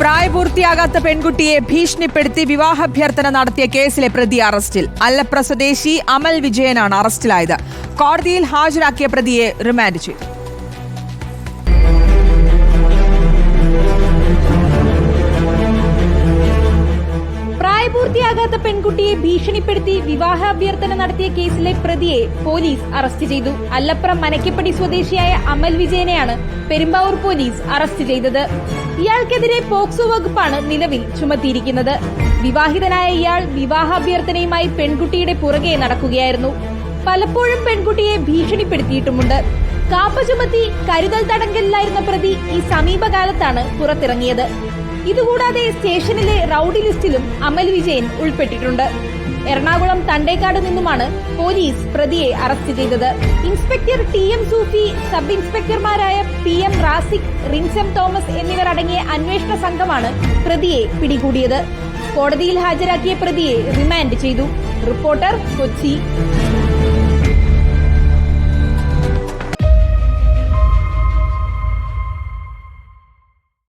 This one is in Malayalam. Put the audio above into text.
പ്രായപൂർത്തിയാകാത്ത പെൺകുട്ടിയെ ഭീഷണിപ്പെടുത്തി വിവാഹാഭ്യർത്ഥന നടത്തിയ കേസിലെ പ്രതി അറസ്റ്റിൽ. അല്ലപ്ര സ്വദേശി അമൽ വിജയനാണ് അറസ്റ്റിലായത്. കോടതിയിൽ ഹാജരാക്കിയ പ്രതിയെ റിമാൻഡ് ചെയ്തു. പ്രായപൂർത്തിയാകാത്ത പെൺകുട്ടിയെ ഭീഷണിപ്പെടുത്തി വിവാഹ അഭ്യർത്ഥന നടത്തിയ കേസിലെ പ്രതിയെ പോലീസ് അറസ്റ്റ് ചെയ്തു. അല്ലപ്പുറം മനക്കപ്പടി സ്വദേശിയായ അമൽ വിജയനെയാണ് പെരുമ്പാവൂർ പോലീസ് അറസ്റ്റ് ചെയ്തത്. ഇയാൾക്കെതിരെ പോക്സോ വകുപ്പാണ് നിലവിൽ ചുമത്തിയിരിക്കുന്നത്. വിവാഹിതനായ ഇയാൾ വിവാഹാഭ്യർത്ഥനയുമായി പെൺകുട്ടിയുടെ പുറകെ നടക്കുകയായിരുന്നു. പലപ്പോഴും പെൺകുട്ടിയെ ഭീഷണിപ്പെടുത്തിയിട്ടുമുണ്ട്. കാപ്പ ചുമത്തി കരുതൽ തടങ്കലിലായിരുന്ന പ്രതി ഈ സമീപകാലത്താണ് പുറത്തിറങ്ങിയത്. ഇതുകൂടാതെ സ്റ്റേഷനിലെ റൌഡി ലിസ്റ്റിലും അമൽ വിജയൻ ഉൾപ്പെട്ടിട്ടുണ്ട്. എറണാകുളം തണ്ടേക്കാട് നിന്നുമാണ് പോലീസ് പ്രതിയെ അറസ്റ്റ് ചെയ്തത്. Inspector T M Sufi sub ഇൻസ്പെക്ടർമാരായ P M Rasik Rinsam Thomas എന്നിവരടങ്ങിയ അന്വേഷണ സംഘമാണ് പ്രതിയെ പിടികൂടിയത്. കോടതിയിൽ ഹാജരാക്കിയ പ്രതിയെ റിമാൻഡ് ചെയ്തു. റിപ്പോർട്ടർ കൊച്ചി.